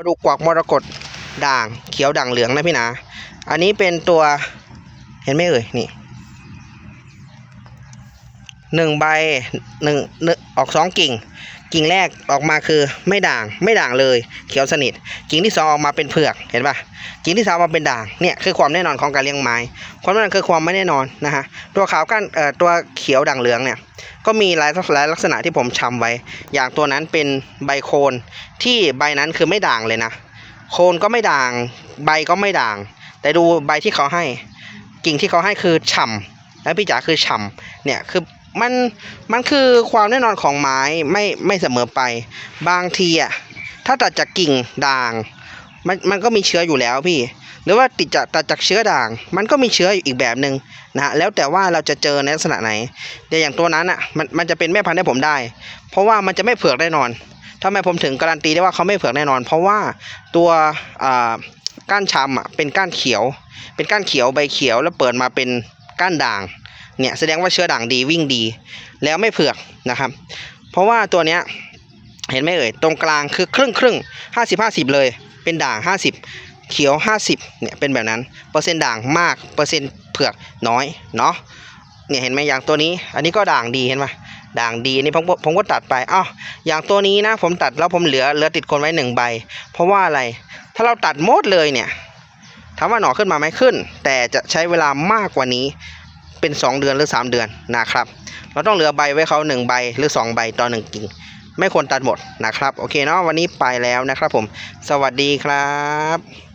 มาดูกวักมรกตด่างเขียวด่างเหลืองนะพี่นะ อันนี้เป็นตัวเห็นไหมเอ่ยนี่หนึ่งใบหนึ่งหนึ่งออกสองกิ่ง กิ่งแรกออกมาคือไม่ด่างไม่ด่างเลย เขียวสนิท กิ่งที่สองออกมาเป็นเผือกเห็นปะกิ่งที่สามมาเป็นด่างเนี่ยคือความแน่นอนของการเลี้ยงไม้ ความแน่นอนคือความไม่แน่นอนนะฮะตัวขาวก้านเอ่อตัวเขียวด่างเหลืองเนี่ยก็มีหลายหลายลักษณะที่ผมชำไว้ อย่างตัวนั้นเป็นใบโคนที่ใบนั้นคือไม่ด่างเลยนะ โคนก็ไม่ด่าง ใบก็ไม่ด่าง แต่ดูใบที่เขาให้ กิ่งที่เขาให้คือฉ่ำแล้วพี่จ๋าคือฉ่ำเนี่ยคือ มันมันคือความแน่นอนของไม้ไม่ไม่เสมอไป บางทีอะถ้าตัดจากกิ่งด่าง มันมันก็มีเชื้ออยู่แล้วพี่ หรือว่าติดจากตัดจากเชื้อด่าง มันก็มีเชื้ออยู่อีกแบบหนึ่งนะฮะแล้วแต่ว่าเราจะเจอในลักษณะไหนแต่อย่างตัวนั้นอะมันมันจะเป็นแม่พันธุ์ให้ผมได้ เพราะว่ามันจะไม่เผือกแน่นอนทำไมผมถึงการันตีได้ว่าเขาไม่เผือกแน่นอน เพราะว่าตัวอ่าก้านชำอะเป็นก้านเขียว เป็นก้านเขียวใบเขียวแล้วเปิดมาเป็นก้านด่าง เนี่ยแสดงว่าเชื้อด่างดีวิ่งดี แล้วไม่เผือกนะครับ เพราะว่าตัวเนี้ยเห็นไหมเอ่ยตรงกลางคือครึ่งครึ่งห้าสิบห้าสิบเลย เป็นด่างห้าสิบเขียวห้าสิบเนี่ยเป็นแบบนั้นเปอร์เซ็นต์ด่างมากเปอร์เซ็นต์เผือกน้อยเนาะเนี่ยเห็นไหมอย่างตัวนี้ อันนี้ก็ด่างดีเห็นไหมด่างดีนี่ผมก็ผมก็ตัดไปอ้าวอย่างตัวนี้นะผมตัดแล้วผมเหลือเหลือติดคนไว้หนึ่งใบ เพราะว่าอะไรถ้าเราตัดหมดเลยเนี่ยถามว่าหน่อขึ้นมาไหมขึ้น แต่จะใช้เวลามากกว่านี้ เป็น 2 เดือนหรือ 3 เดือนนะครับ เราต้องเหลือใบไว้เขา1ใบหรือ 2 ใบต่อ1กิ่ง ไม่ควรตัดหมดนะครับ โอเคเนาะวันนี้ไปแล้วนะครับผม สวัสดีครับ